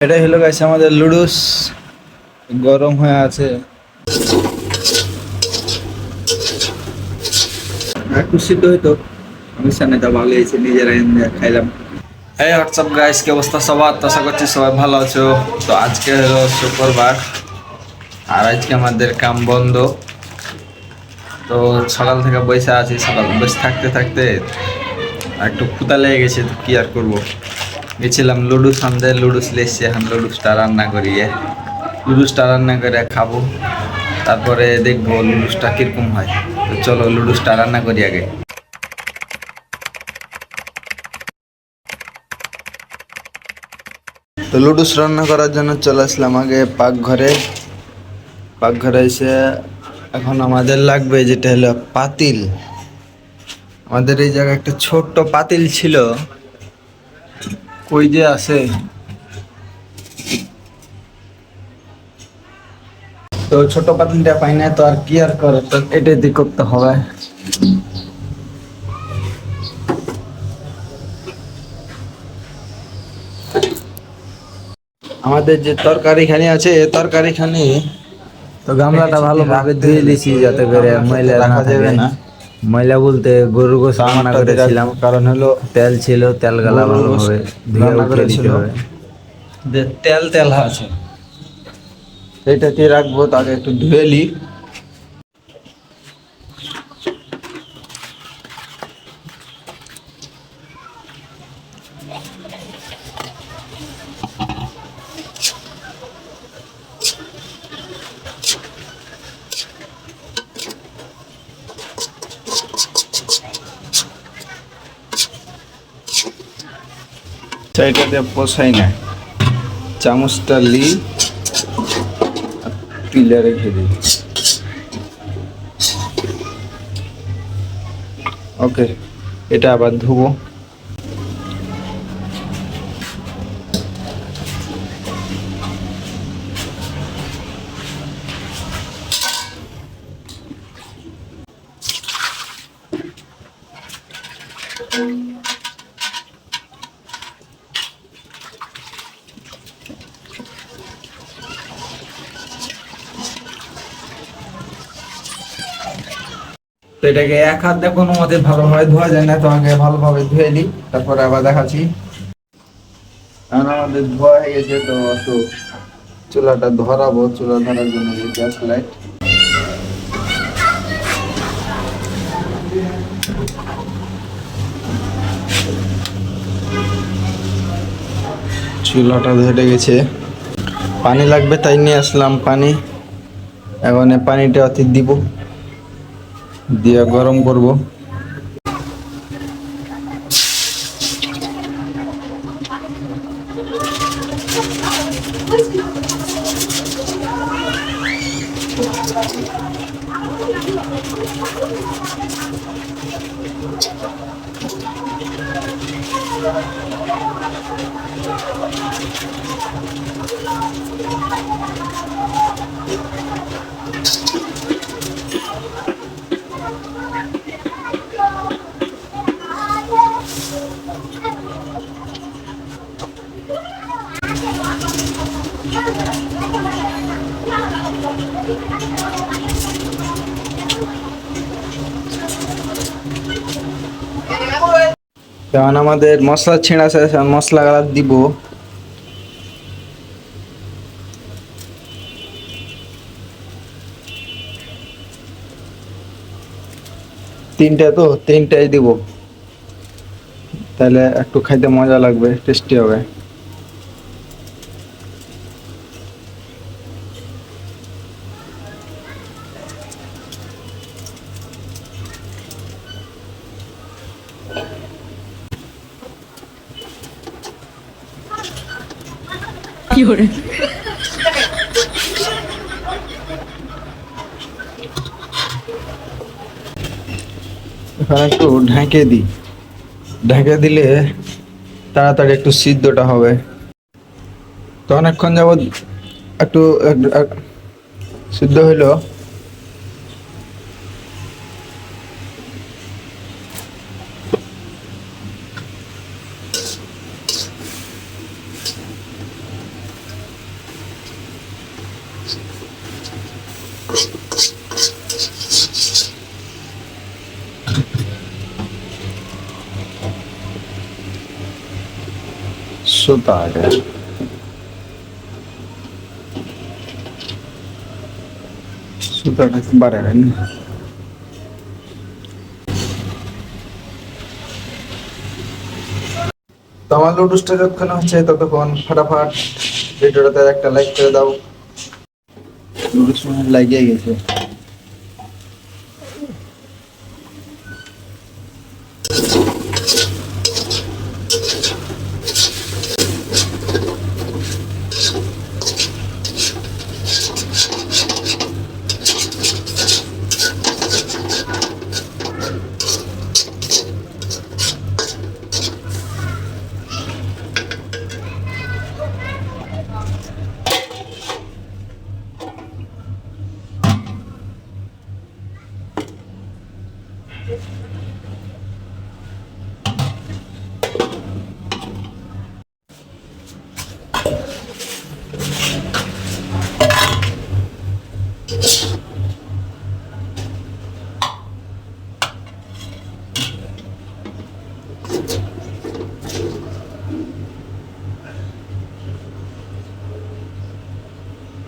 এটাই হলো গাইছে আমাদের লুডুস। গরম হয়ে আছে। হইতো। আমি সামনেটা ভালো হয়েছে নিজেরা খাইলাম। এই হোয়াটসঅ্যাপ গাইস কি অবস্থা সবার? আশা করছি সবাই ভালো আছো। তো আজকে হলো শুক্রবার। আর আজকে আমাদের কাম বন্ধ। তো সকাল থেকে বসে আছি সকাল বসে থাকতে থাকতে আর একটু ক্ষুতা লেগে গেছে কি আর করব? গেছিলাম লুডুস আনতে, লুডুস লেসছে এখন লুডুসটা রান্না করিয়ে, লুডুসটা রান্না করে খাব। তারপরে দেখব লুডুসটা কীরকম হয়। তো চলো লুডুসটা রান্না করি আগে। তো লুডুস রান্না করার জন্য চলে আসলাম আগে পাকঘরে। পাকঘরে এসে এখন আমাদের লাগবে যেটা হলো পাতিল। আমাদের এই জায়গায় একটা ছোট্ট পাতিল ছিল। কই যে আছে? তো ছোট পাতিলটা পাই না তো আর কি আর করে? তো এটা দিয়ে করতে হবে। আমাদের যে তরকারি খানি আছে তরকারি খানি তো গামলাটা ভালোভাবে ধুয়ে দিয়েছি যাতে করে ময়লা রাখা যাবে না। ময়লা বলতে গরুর গোস রান্না করেছিলাম কারণ হলো তেল ছিল তেল গালা ভালোভাবে ধুয়ে উঠিয়ে দিতে হবে। তেল তেল আছে। এটা দিয়ে রাখব তাকে একটু ধুয়ে নি এটা দিয়ে পোষাই না। চামচটা লি তুলে রেখে দিই ওকে এটা আবার ধুবো। তো এটাকে এক হাত দিয়ে কোনো মতে ভালোভাবে ধোয়া যায় না, তো আগে ভালোভাবে ধুয়ে নিই, তারপরে আবার দেখাচ্ছি। এখন আমাদের ধোয়া হয়ে গেছে, তো একটু চুলাটা ধরাবো, চুলা ধরার জন্য গ্যাস লাইট। চুলাটা ধরে গেছে। পানি লাগবে তাই নিয়ে আসলাম পানি। এখন পানিটা অতি দিব। দিয়ে গরম করব। যেমন আমাদের মশলা ছেঁড়া আছে মশলা গালা দিব। তিনটা তো, তিনটাই দিব। তাহলে একটু খাইতে মজা লাগবে, টেস্টি হবে। এখানে একটু ঢেকে দিই। ঢেকে দিলে তাড়াতাড়ি একটু সিদ্ধটা হবে। তো অনেকক্ষণ যাবৎ একটু, এক- এক- সিদ্ধ হইল। সুতা আগে সুতাটা তো আমার লুডুসটা যতক্ষণ হচ্ছে, ততক্ষণ ফটাফট ভিডিওটাতে একটা লাইক করে দাও। লাগিয়ে গেছে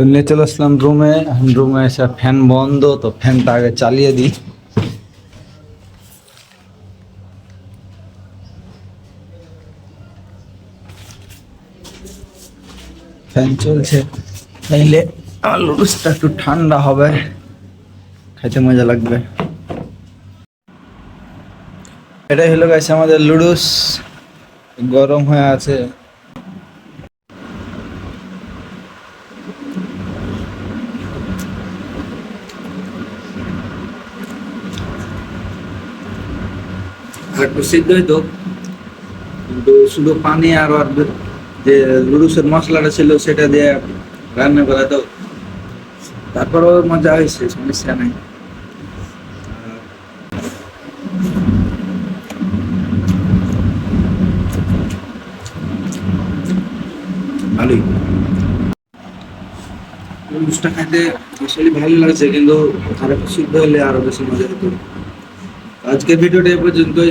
তো নিয়ে চলে আসলাম রুমে রুমে এসে ফ্যান বন্ধ, তো ফ্যানটা আগে চালিয়ে দিই। ফ্যান চলছে, তাইলে লুডুসটা একটু ঠান্ডা হবে, খাইতে মজা লাগবে। এটাই হলো গেছে আমাদের লুডুস, গরম হয়ে আছে। একটু সিদ্ধ হইতো। কিন্তু শুধু পানি আর যে লুডুসের মশলাটা ছিল, সেটা দিয়ে রান্না করা তো তারপরেও মজা হয়েছে, সমস্যা নাই। ভালোই। খাইতে ভালো লাগছে, কিন্তু আর হলে আরও বেশি মজা আজকের ভিডিওটা এ পর্যন্তই।